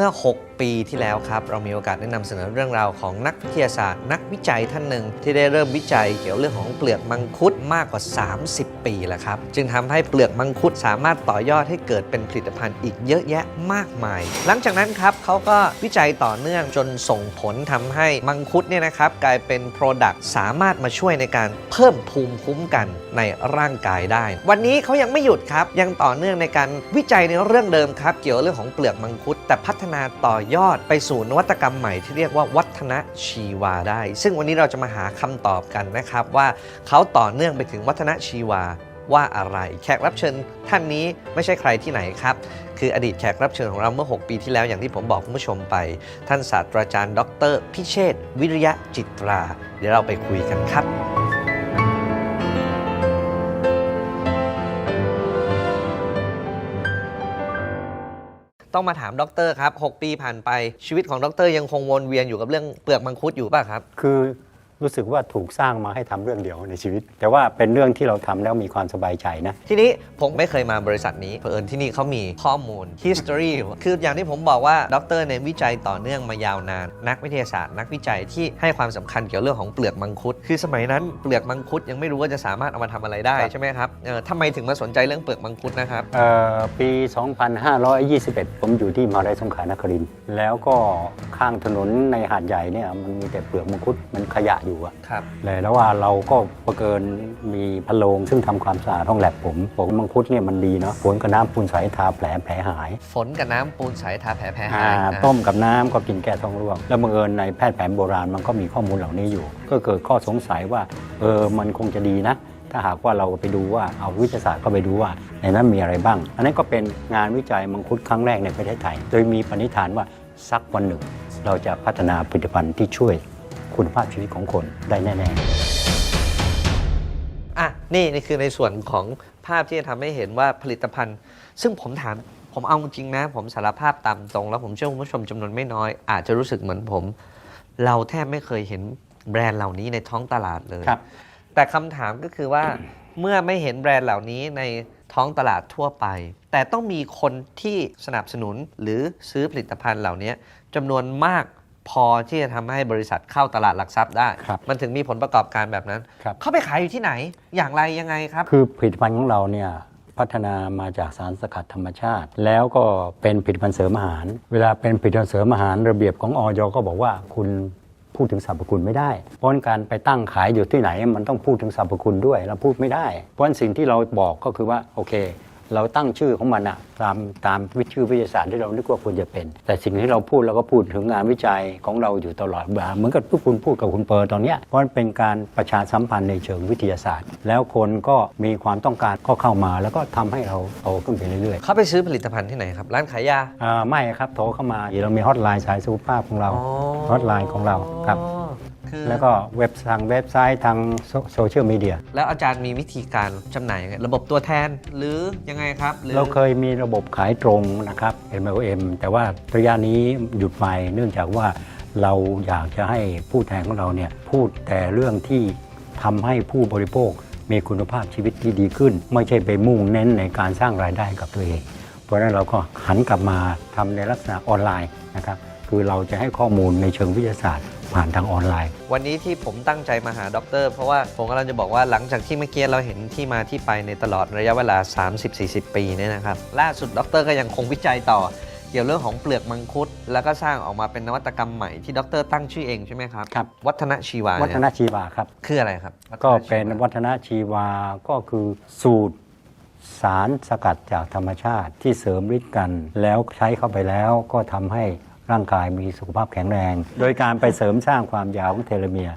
มื่อ 6 ปีที่แล้วครับ เรามีโอกาสได้นำเสนอเรื่องราวของนักวิทยาศาสตร์ นักวิจัยท่านหนึ่งที่ได้เริ่มวิจัยเกี่ยวเรื่องของเปลือกมังคุดมากกว่า 30 ปีแล้วครับ จึงทำให้เปลือกมังคุดสามารถต่อยอดให้เกิดเป็นผลิตภัณฑ์อีกเยอะแยะมากมาย หลังจากนั้นครับเขาก็วิจัยต่อเนื่องจนส่งผลทำให้มังคุดเนี่ยนะครับกลายเป็น Product สามารถมาช่วยในการเพิ่มภูมิคุ้มกันในร่างกายได้ วันนี้เขายังไม่หยุดครับยังต่อเนื่องในการวิจัยในเรื่องเดิมครับ เกี่ยวกับเรื่องของเปลือกมังคุดแต่พัฒนาต่อยอดไปสู่นวัตกรรมใหม่ที่เรียกว่าวัฒนชีวาได้ ซึ่งวันนี้เราจะมาหาคำตอบกันนะครับว่าเขาต่อเนื่องไปถึงวัฒนชีวาว่าอะไร แขกรับเชิญท่านนี้ไม่ใช่ใครที่ไหนครับ คืออดีตแขกรับเชิญของเราเมื่อ 6 ปีที่แล้วอย่างที่ผมบอกคุณผู้ชมไป ท่านศาสตราจารย์ ดร พิเชษวิริยะจิตรา เดี๋ยวเราไปคุยกันครับ ต้องมาถามดรครับ 6 ปีผ่านไปชีวิตของดรยังคงวนเวียนอยู่กับเรื่องเปลือกมังคุดอยู่ป่ะครับ คือ รู้สึกว่าถูกสร้างมาให้ทำเรื่องเดียวในชีวิต แต่ว่าเป็นเรื่องที่เราทำแล้วมีความสบายใจนะ ทีนี้ผมไม่เคยมาบริษัทนี้เผอิญที่นี่เขามีข้อมูล history คืออย่างที่ผมบอกว่าดรเนี่ยวิจัยต่อเนื่องมายาวนาน นักวิทยาศาสตร์ นักวิจัยที่ให้ความสำคัญเกี่ยวเรื่องของเปลือกมังคุด คือสมัยนั้นเปลือกมังคุดยังไม่รู้ว่าจะสามารถเอามาทำอะไรได้ครับใช่ไหมครับเออทำไมถึงมาสนใจเรื่องเปลือกมังคุดนะครับเอ่อปี 2521 ผมอยู่ที่มหาวิทยาลัยสงขลานครินทร์แล้วก็ข้างถนนในหาดใหญ่เนี่ยมันมีแต่เปลือกมังคุดมันขยะอยู่อะครับเลยแล้วว่าเราก็ประเกินมีพะโลงซึ่งทำความสะอาดห้องแลบผมบอกว่ามังคุดเนี่ยมันดีเนาะฝนกับน้ำปูนใสทาแผลแผลหาย ฝนกับน้ำปูนใสทาแผลแผลอ่าหายนะต้มกับน้ำก็กินแก้ท้องร่วง แล้วบังเอิญในแพทย์แผนโบราณมันก็มีข้อมูลเหล่านี้อยู่ ก็เกิดข้อสงสัยว่าเออมันคงจะดีนะถ้าหากว่าเราไปดูว่าเอาวิทยาศาสตร์เข้าไปดูว่า ในนั้นมีอะไรบ้าง อันนั้นก็เป็นงานวิจัยมังคุดครั้งแรกในประเทศไทย โดยมีปณิธานว่าสักวันหนึ่ง เราจะพัฒนาผลิตภัณฑ์ที่ช่วย คุณภาพชีวิตของคนได้แน่ อะนี่นี่คือในส่วนของภาพที่จะทำให้เห็นว่าผลิตภัณฑ์ ซึ่งผมถามผมเอาจริงนะ ผมสารภาพตามตรง แล้วผมเชื่อคุณผู้ชมจำนวนไม่น้อย อาจจะรู้สึกเหมือนผม เราแทบไม่เคยเห็นแบรนด์เหล่านี้ในท้องตลาดเลย ๆ ครับ แต่คำถามก็คือว่า เมื่อไม่เห็นแบรนด์เหล่านี้ในท้องตลาดทั่วไป แต่ต้องมีคนที่สนับสนุนหรือซื้อผลิตภัณฑ์เหล่านี้จำนวนมาก พอที่จะทำให้บริษัทเข้าตลาดหลักทรัพย์ได้ครับมันถึงมีผลประกอบการแบบนั้นครับเขาไปขายอยู่ที่ไหน อย่างไรยังไงครับ คือผลิตภัณฑ์ของเราเนี่ยพัฒนามาจากสารสกัดธรรมชาติ แล้วก็เป็นผลิตภัณฑ์เสริมอาหาร เวลาเป็นผลิตภัณฑ์เสริมอาหารระเบียบของออยก็บอกว่าคุณพูดถึงสรรพคุณไม่ได้ เพราะฉะนั้นการไปตั้งขายอยู่ที่ไหนมันต้องพูดถึงสรรพคุณด้วยเราพูดไม่ได้ เพราะฉะนั้นสิ่งที่เราบอกก็คือว่าโอเค เราตั้งชื่อของมันอะตามตามวิชื่อวิทยาศาสตร์ที่เรานึกว่าควรจะเป็น แต่สิ่งที่เราพูดเราก็พูดถึงงานวิจัยของเราอยู่ตลอดเวลาเหมือนกับที่คุณพูดกับคุณเปิร์ตอนเนี้ยเพราะมันเป็นการประชาสัมพันธ์ในเชิงวิทยาศาสตร์ แล้วคนก็มีความต้องการก็เข้ามา แล้วก็ทำให้เราโตขึ้นไปเรื่อยเขาไปซื้อผลิตภัณฑ์ที่ไหนครับ ร้านขายยาๆอ่าไม่ครับโทรเข้ามาเรามีฮอตไลน์สายสุขภาพของเราฮอตไลน์ของเราครับ คือ แล้วก็เว็บทางเว็บไซต์ทางโซโซเชียลมีเดียแล้วอาจารย์มีวิธีการจำหน่ายยังไงระบบตัวแทนหรือยังไงครับหรือเราเคยมีระบบขายตรงนะครับ MLM แต่ว่าระยะนี้หยุดไปเนื่องจากว่าเราอยากจะให้ผู้แทนของเราเนี่ยพูดแต่เรื่องที่ทำให้ผู้บริโภคมีคุณภาพชีวิตที่ดีขึ้น ไม่ใช่ไปมุ่งเน้นในการสร้างรายได้กับตัวเอง เพราะฉะนั้นเราก็หันกลับมาทำในลักษณะออนไลน์นะครับคือเราจะให้ข้อมูลในเชิงวิทยาศาสตร์ ผ่านทางออนไลน์ วันนี้ที่ผมตั้งใจมาหาด็อกเตอร์เพราะว่าผมกำลังจะบอกว่าหลังจากที่เมื่อกี้เราเห็นที่มาที่ไปในตลอดระยะเวลา 30-40 ปีเนี่ยนะครับล่าสุดด็อกเตอร์ก็ยังคงวิจัยต่อเกี่ยวเรื่องของเปลือกมังคุด แล้วก็สร้างออกมาเป็นนวัตกรรมใหม่ที่ด็อกเตอร์ตั้งชื่อเองใช่ไหมครับ ครับ วัฒนชีวาวัฒนเนี่ยชีวาครับ คืออะไรครับ ก็เป็นวัฒนชีวาก็คือสูตรสารสกัดจากธรรมชาติที่เสริมฤทธิ์กัน แล้วใช้เข้าไปแล้วก็ทำให้ ร่างกายมีสุขภาพแข็งแรง โดยการไปเสริมสร้างความยาวของเทโลเมียร์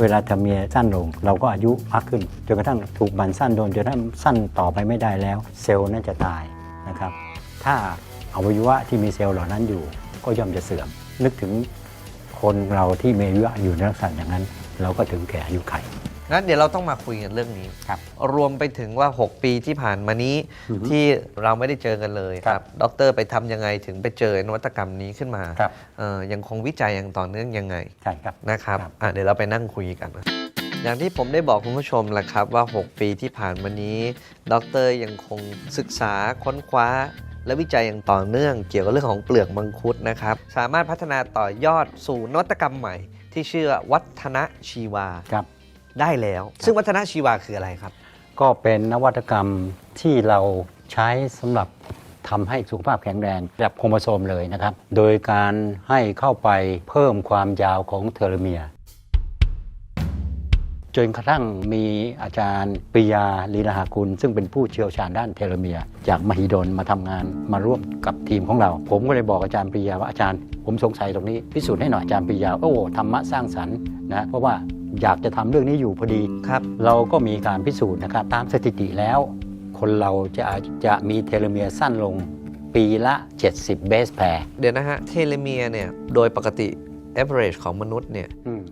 เวลาเทโลเมียสั้นลง เราก็อายุมากขึ้นจนกระทั่งถูกบันสั้นโดนจนกระทั่งสั้นต่อไปไม่ได้แล้ว เซลล์นั่นจะตายนะครับ ถ้าอวัยวะที่มีเซลล์เหล่านั้นอยู่ ก็ย่อมจะเสื่อมนึกถึงคนเราที่มีอายุอยู่ในลักษณะอย่างนั้น เราก็ถึงแก่อายุไข งั้นเดี๋ยวเราต้องมาคุยกันเรื่องนี้ ครับ รวมไปถึงว่า 6 ปีที่ผ่านมานี้อือฮึที่เราไม่ได้เจอกันเลยคครัรับบด็อกเตอร์ไปทำยังไงถึงไปเจอนวัตกรรมนี้ขึ้นมาครับ เอ่อยังคงวิจัยอย่างต่อเนื่องยังไง ใช่ครับ นะครับครับ อะเดี๋ยวเราไปนั่งคุยกันอย่างที่ผมได้บอกคุณผู้ชมแหละครับว่า 6 ปีที่ผ่านมานี้ ดรยังคงศึกษาค้นคว้า และวิจัยอย่างต่อเนื่องเกี่ยวกับเรื่องของเปลือกมังคุดนะครับ สามารถพัฒนาต่อยอดสู่นวัตกรรมใหม่ ที่ชื่อวัฒนชีวา ครับ ได้แล้ว ซึ่งวัฒนชีวาคืออะไรครับ ก็เป็นนวัตกรรมที่เราใช้สำหรับทำให้สุขภาพแข็งแรงแบบโครโมโซมเลยนะครับ โดยการให้เข้าไปเพิ่มความยาวของเทโลเมียร์จนกระทั่งมีอาจารย์ปริยาลีลาหากุล ซึ่งเป็นผู้เชี่ยวชาญด้านเทโลเมียร์จากมหิดลมาทำงานมาร่วมกับทีมของเรา ผมก็เลยบอกอาจารย์ปริยาว่าอาจารย์ผมสงสัยตรงนี้พิสูจน์ให้หน่อยอาจารย์ปริยาโอ้โหธรรมะสร้างสรรค์นะเพราะว่า อยากจะทำเรื่องนี้อยู่พอดีครับ เราก็มีการพิสูจน์นะครับตามสถิติแล้ว คนเราจะจะมีเทโลเมียร์สั้นลงปีละ 70 เบสแพร์เดี๋ยวนะฮะ เทเลเมียเนี่ย โดยปกติ average ของมนุษย์เนี่ย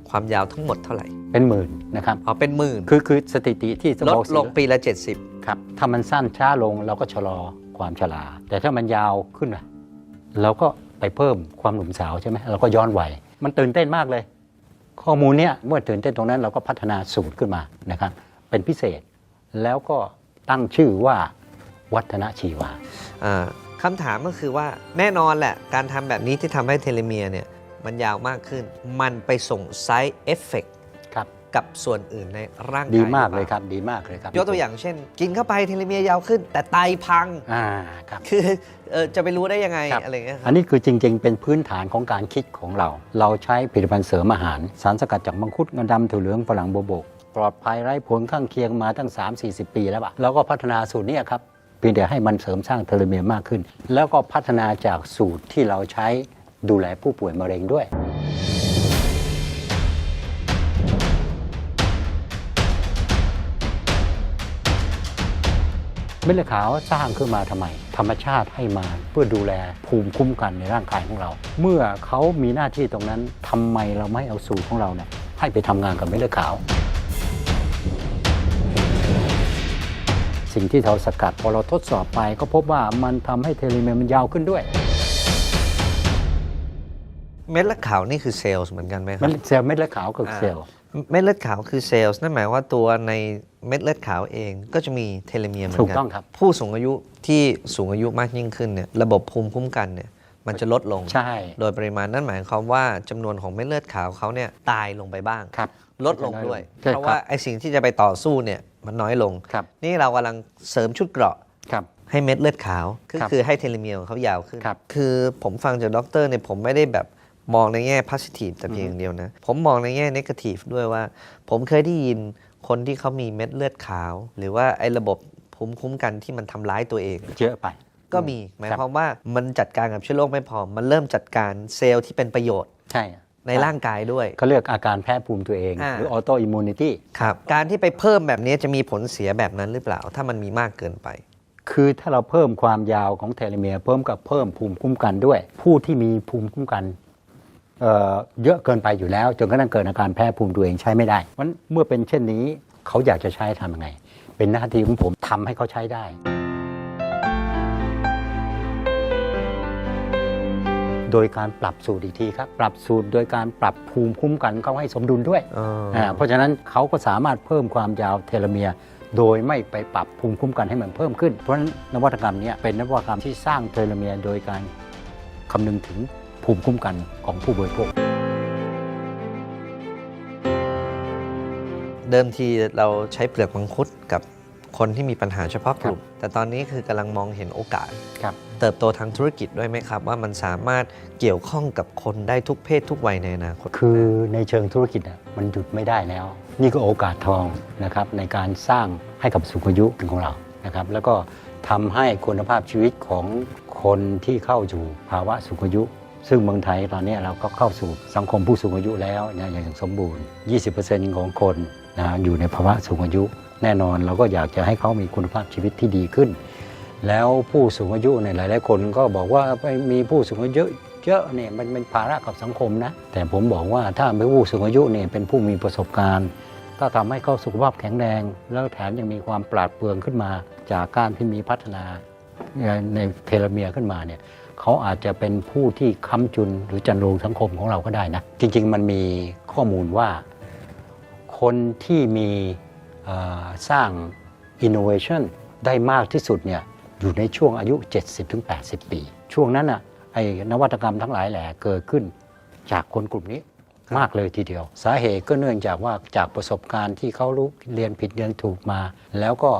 ความยาวทั้งหมดเท่าไหร่ เป็นหมื่นนะครับ อ๋อ เป็นหมื่น คือคือสถิติที่จะลบดอกลงปีละครับ ถ้ามันสั้นช้าลงเราก็ชะลอความชราแต่ถ้ามันยาวขึ้นนะเราก็ไปเพิ่มความหนุ่มสาวใช่ไหมเราก็ย้อนวัยมันตื่นเต้นมากเลย ข้อมูลเนี้ยเมื่อตื่นเต้นตรงนั้นเราก็พัฒนาสูตรขึ้นมานะครับ เป็นพิเศษแล้วก็ตั้งชื่อว่าวัฒนชีวาอ่าคำถามก็คือว่าแน่นอนแหละ การทำแบบนี้ที่ทำให้เทเลเมียเนี่ยมันยาวมากขึ้น มันไปส่งไซส์เอฟเฟกต์ กับส่วนอื่นในร่างกายดีมากหเลรืยอครับ ดีมากเลยครับเปล่ายกตัวอย่างเช่น กินเข้าไปเทเลเมียยาวขึ้น แต่ไตพังอ่าครับคือเออจะไปรู้ได้ยังไงครับอะไรเงี้ยคอัรับนนี้คือจริง ๆ เป็นพื้นฐานของการคิดของเรา เราใช้ผลิตภัณฑ์เสริมอาหาร สารสกัดจากมังคุดงาดำถั่วเหลืองฝรั่งโบวบกปลอดภัยไร้ผลข้างเคียงมาตั้ง 3-40 ปีแล้วอะเราก็พัฒนาสูตรเนี้ครับเพียงแต่ให้มันเสริมสร้างเทโลเมียร์มากขึ้น แล้วก็พัฒนาจากสูตรที่เราใช้ดูแลผู้ป่วยมะเร็งด้วย เม็ดเลือดขาวสร้างขึ้นมาทำไม ธรรมชาติให้มาเพื่อดูแลภูมิคุ้มกันในร่างกายของเรา เมื่อเขามีหน้าที่ตรงนั้นทำไมเราไม่เอาสูตรของเราเนี่ยให้ไปทำงานกับเม็ดเลือดขาว สิ่งที่เราสกัดพอเราทดสอบไปก็พบว่ามันทำให้เทโลเมียร์มันยาวขึ้นด้วยเม็ดเลือดขาวนี่คือเซลล์เหมือนกันไหมคมัรันบเซลล์เม็ดเลือดขาวคืออ่าเซลล์ เม็ดเลือดขาวคือเซลล์นั่นหมายว่าตัวในเม็ดเลือดขาวเองก็จะมีเทเลเมียร์เหมือนถูกกัต้องครับ ผู้สูงอายุที่สูงอายุมากยิ่งขึ้นเนี่ยระบบภูมิคุ้มกันเนี่ยมันจะลดลง ใช่ โดยปริมาณนั่นหมายความว่าจำนวนของเม็ดเลือดขาวเขาเนี่ยตายลงไปบ้างครับลดลงด้วยใช่เพราะว่าไอสิ่งที่จะไปต่อสู้เนี่ยมันน้อยลงครับนี่เรากำลังเสริมชุดเกราะครับให้เม็ดเลือดขาว ก็ครับคือให้เทเลเมียร์ของเขายาวขึ้นครับคือผมฟังจากด็อกเตอร์เนี่ยผมไม่ได้แบบ มองในแง่ positive แต่เพียงอย่างเดียวนะ ผมมองในแง่ negative ด้วยว่า ผมเคยได้ยินคนที่เขามีเม็ดเลือดขาว หรือว่าไอ้ระบบภูมิคุ้มกันที่มันทำร้ายตัวเอง เยอะไป ก็มีหมายครับความว่ามันจัดการกับเชื้อโรคไม่พอ มันเริ่มจัดการเซลล์ที่เป็นประโยชน์ ใช่ ในร่างกายด้วย เขาเรียกอาการแพ้ภูมิตัวเอง อ่า หรือออโตอิมมูนิตี้ครับการที่ไปเพิ่มแบบนี้จะมีผลเสียแบบนั้นหรือเปล่า ถ้ามันมีมากเกินไป คือถ้าเราเพิ่มความยาวของเทโลเมียร์เพิ่มกับเพิ่มภูมิคุ้มกันด้วย ผู้ที่มีภูมิคุ้มกัน เอ่อเยอะเกินไปอยู่แล้ว จนกระทั่งเกิดอาการแพ้ภูมิตัวเองใช้ไม่ได้มันเมื่อเป็นเช่นนี้เขาอยากจะใช้ทำยังไง เป็นหน้าที่ของผมทำให้เขาใช้ได้ โดยการปรับสูตรอีกทีครับ ปรับสูตรโดยการปรับภูมิคุ้มกันเขาให้สมดุลด้วยอ่าเพราะฉะนั้นเขาก็สามารถเพิ่มความยาวเทโลเมียร์โดยไม่ไปปรับภูมิคุ้มกันให้มันเพิ่มขึ้น เพราะฉะนั้นนวัตกรรมเนี้เป็นนวัตกรรมที่สร้างเทโลเมียร์โดยการคำนึงถึง ภูมิคุ้มกันของผู้บริโภค เดิมทีเราใช้เปลือกมังคุดกับคนที่มีปัญหาเฉพาะกลุ่ม แต่ตอนนี้คือกำลังมองเห็นโอกาสครับเติบโตทางธุรกิจด้วยไหมครับ ว่ามันสามารถเกี่ยวข้องกับคนได้ทุกเพศทุกวัยในอนาคต คือในเชิงธุรกิจน่ะมันหยุดไม่ได้แล้ว นี่ก็โอกาสทองนะครับในการสร้างให้กับสูงอายุของเรานะครับแล้วก็ทำให้คุณภาพชีวิตของคนที่เข้าสู่ภาวะสูงอายุ ซึ่งเมืองไทยตอนนี้เราก็เข้าสู่สังคมผู้สูงอายุแล้วนะอย่างสมบูรณ์ 20%ของคนนะอยู่ในภาวะสูงอายุ แน่นอนเราก็อยากจะให้เขามีคุณภาพชีวิตที่ดีขึ้น แล้วผู้สูงอายุในหลาย ๆ คนก็บอกว่าไปมีผู้สูงอายุเยอะเนี่ยมันเป็นภาระกับสังคมนะ แต่ผมบอกว่าถ้าเป็นผู้สูงอายุเนี่ยเป็นผู้มีประสบการณ์ถ้าทำให้เขาสุขภาพแข็งแรง แล้วแถมยังมีความปราดเปรื่องขึ้นมา จากการที่มีพัฒนาในเทโลเมียร์ขึ้นมาเนี่ย เขาอาจจะเป็นผู้ที่ค้ำจุนหรือจันโรงสังคมของเราก็ได้นะ จริง ๆ มันมีข้อมูลว่าคคนที่มีเอ่อสร้าง innovation ได้มากที่สุดเนี่ยอยู่ในช่วงอายุ 70-80 ปี ช่วงนั้นอะไอ้นวัตกรรมทั้งหลายแหล่เกิดขึ้นจากคนกลุ่มนี้มากเลยทีเดียว สาเหตุก็เนื่องจากว่าจากประสบการณ์ที่เขารู้เรียนผิดเรียนถูกมา แล้วก็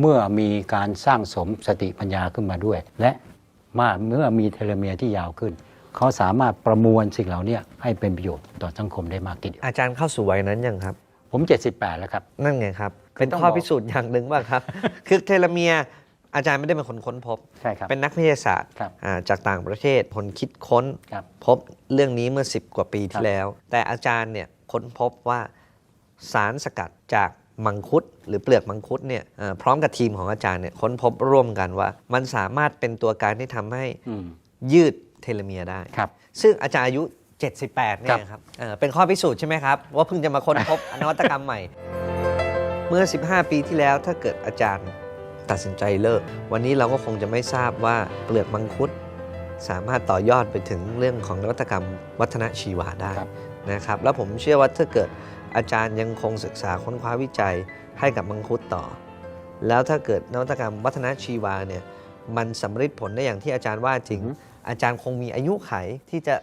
เมื่อมีการสร้างสมสติปัญญาขึ้นมาด้วย และ มาเมื่อมีเทโลเมียร์ที่ยาวขึ้น เขาสามารถประมวลสิ่งเหล่านี้ให้เป็นประโยชน์ต่อสังคมได้มากทีเดียวอาจารย์เข้าสู่วัยนั้นยังครับ ผม 78 แล้วครับ นั่นไงครับ เป็นต้องข้อบอกพิสูจน์อย่างหนึ่งว่าครับ คือเทโลเมียร์อาจารย์ไม่ได้เป็นคนค้นพบ ใช่ครับ เป็นนักวิทยาศาสตร์ครับอ่าจากต่างประเทศคนคิดค้นครับพบเรื่องนี้เมื่อ 10 กว่าปีครัที่บแล้ว แต่อาจารย์เนี่ยค้นพบว่าสารสกัดจาก มังคุดหรือเปลือกมังคุดเนี่ยเอ่อพร้อมกับทีมของอาจารย์เนี่ยค้นพบร่วมกันว่า มันสามารถเป็นตัวการที่ทำให้อืมยืดเทโลเมียร์ได้ครับซึ่งอาจารย์อายุ 78เนี่ครัยบครับเอ่อเป็นข้อพิสูจน์ใช่ไหมครับ ว่าเพิ่งจะมาค้นพบนวัตกรรมใหม่ เมื่อ 15 ปีที่แล้วถ้าเกิดอาจารย์ตัดสินใจเลิก วันนี้เราก็คงจะไม่ทราบว่าเปลือกมังคุดสามารถต่อยอดไปถึงเรื่องของนวัตกรรมวัฒนชีวาได้ครับนะครับ แล้วผมเชื่อว่าถ้าเกิด อาจารย์ยังคงศึกษาค้นคว้าวิจัยให้กับมังคุดต่อ แล้วถ้าเกิดนวัตกรรมวัฒนชีวาเนี่ยมันสำเร็จผลได้อย่างที่อาจารย์ว่าจริงอือฮึอาจารย์คงมีอายุไขที่จะ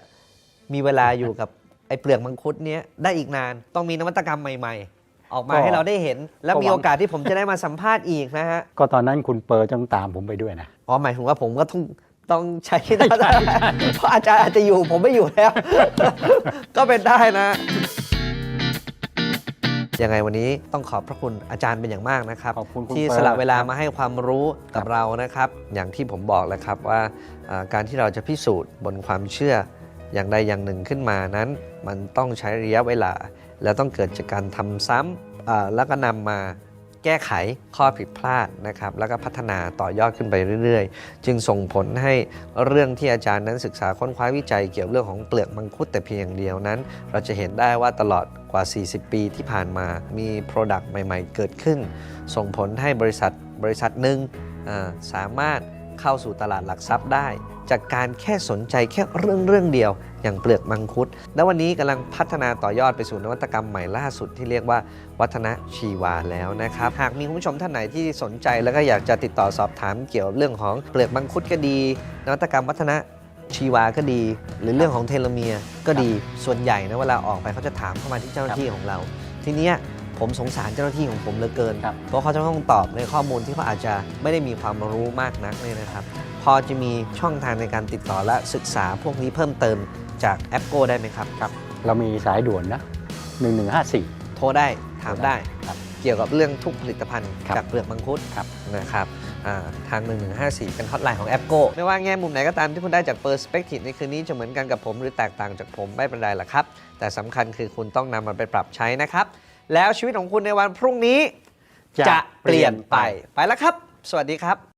มีเวลาอยู่กับไอ้เปลือกมังคุดเนี้ยได้อีกนานต้องมีนวัตกรรมใหม่ ๆ ออกมาก็ให้เราได้เห็น และก็หวังมีโอกาสที่ผมจะได้มาสัมภาษณ์อีกนะฮะก็ตอนนั้นคุณเปอร์ต้องตามผมไปด้วยนะอ๋อหมายถึงว่าผมก็ต้องต้องใช้นวัตกรรมเพราะอาจารย์อาจจะอยู่ผมไม่อยู่แล้ว ก็เป็นได้นะ ยังไงวันนี้ต้องขอบพระคุณอาจารย์เป็นอย่างมากนะครับขอบคุณคุณที่เปิร์สละเวลาครับมาให้ความรู้กับครับเรานะครับ อย่างที่ผมบอกแล้วครับว่าอ่าการที่เราจะพิสูจน์บนความเชื่ออย่างใดอย่างหนึ่งขึ้นมานั้น มันต้องใช้ระยะเวลา แล้วต้องเกิดจากการทำซ้ำอ่าแล้วก็นำมา แก้ไขข้อผิดพลาดนะครับแล้วก็พัฒนาต่อยอดขึ้นไปเรื่อยๆ จึงส่งผลให้เรื่องที่อาจารย์นั้นศึกษาค้นคว้าวิจัยเกี่ยวเรื่องของเปลือกมังคุดแต่เพียงอย่างเดียวนั้น เราจะเห็นได้ว่าตลอดกว่า 40 ปีที่ผ่านมามี Product ใหม่ ๆ เกิดขึ้น ส่งผลให้บริษัทบริษัทหนึ่งสามารถเข้าสู่ตลาดหลักทรัพย์ได้ จากการแค่สนใจแค่เรื่องเรื่องเดียว อย่างเปลือกมังคุด แล้ววันนี้กำลังพัฒนาต่อยอดไปสู่นวัตกรรมใหม่ล่าสุดที่เรียกว่าวัฒนชีวาแล้วนะครับ หากมีคุณผู้ชมท่านไหนที่สนใจแล้วก็อยากจะติดต่อสอบถามเกี่ยวเรื่องของเปลือกมังคุดก็ดี นวัตกรรมวัฒนชีวาก็ดี หรือเรื่องของเทโลเมียร์ก็ดีส่วนใหญ่นะเวลาออกไปเขาจะถามเข้ามาที่เจ้าหน้าที่ของเรา ทีเนี้ยผมสงสารเจ้าหน้าที่ของผมเหลือเกินครับเพราะเขาจะต้องตอบในข้อมูลที่เขาอาจจะไม่ได้มีความรู้มากนักเนี่ยนะครับ พอจะมีช่องทางในการติดต่อและศึกษาพวกนี้เพิ่มเติมจากแอปโกได้ไหมครับครับ เรามีสายด่วนนะ 1154 โทรได้ถามได้ครับเกี่ยวกับเรื่องทุกผลิตภัณฑ์ครับจากเปลือกมังคุดครับนะครับอ่าทาง 1154 เป็นฮอตไลน์ของแอปโกไม่ว่าแง่มุมไหนก็ตามที่คุณได้จากเปอร์สเปกทีฟในคืนนี้จะเหมือนกันกับผมหรือแตกต่างจากผมไม่เป็นไรหรอกครับ แต่สำคัญคือคุณต้องนำมันไปปรับใช้นะครับ แล้วชีวิตของคุณในวันพรุ่งนี้ จะจะเปลี่ยนไปเปลี่ยนไปไปแล้วครับ สวัสดีครับ